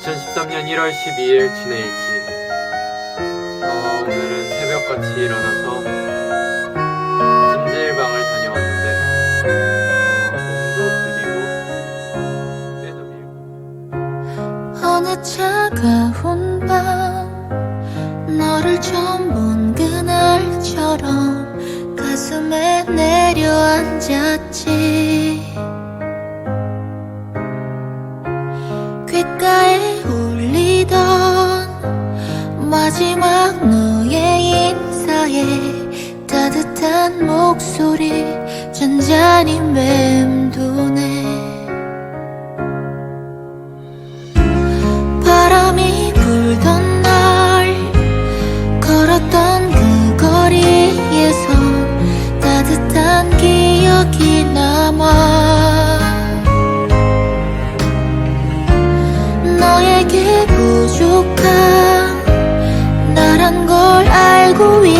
2013년 1월 12일 지내일지 어, 오늘은 새벽같이 일어나서 찜질방을 다녀왔는데 어, 몸도 풀리고 때도 밀고 어느 차가운 밤 너를 처음 본 그날처럼 가슴에 내려앉았지 마지막 너의 인사에 따뜻한 목소리 잔잔히 맴도네. 바람이 불던 날 걸었던 그 거리에서 따뜻한 기억이 남아. 너에게 부족한 알고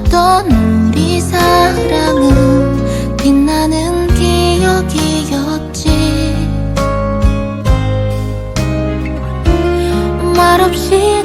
나눴던 우리 사랑은 빛나는 기억이었지. 말없이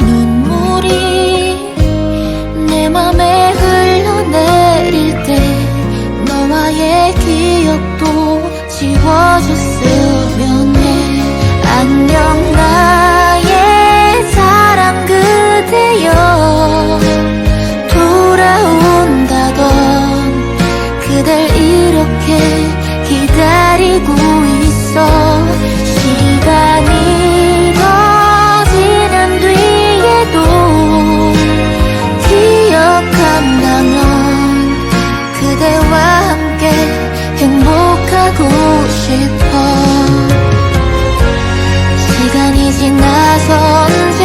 하고 싶어. 시간이 지나서 언젠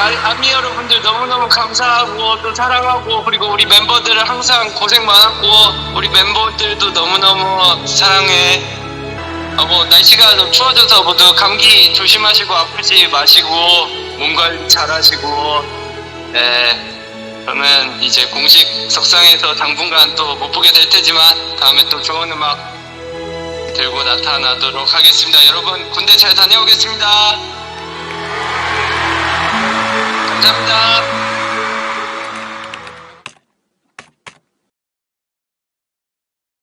아미 여러분들 너무너무 감사하고 또 사랑하고 그리고 우리 멤버들을 항상 고생 많았고 우리 멤버들도 너무너무 사랑해 아, 뭐 날씨가 좀 추워져서 모두 감기 조심하시고 아프지 마시고 몸 관리 잘하시고 네 저는 이제 공식 석상에서 당분간 또 못 보게 될 테지만 다음에 또 좋은 음악 들고 나타나도록 하겠습니다. 여러분 군대 잘 다녀오겠습니다. 감사합니다.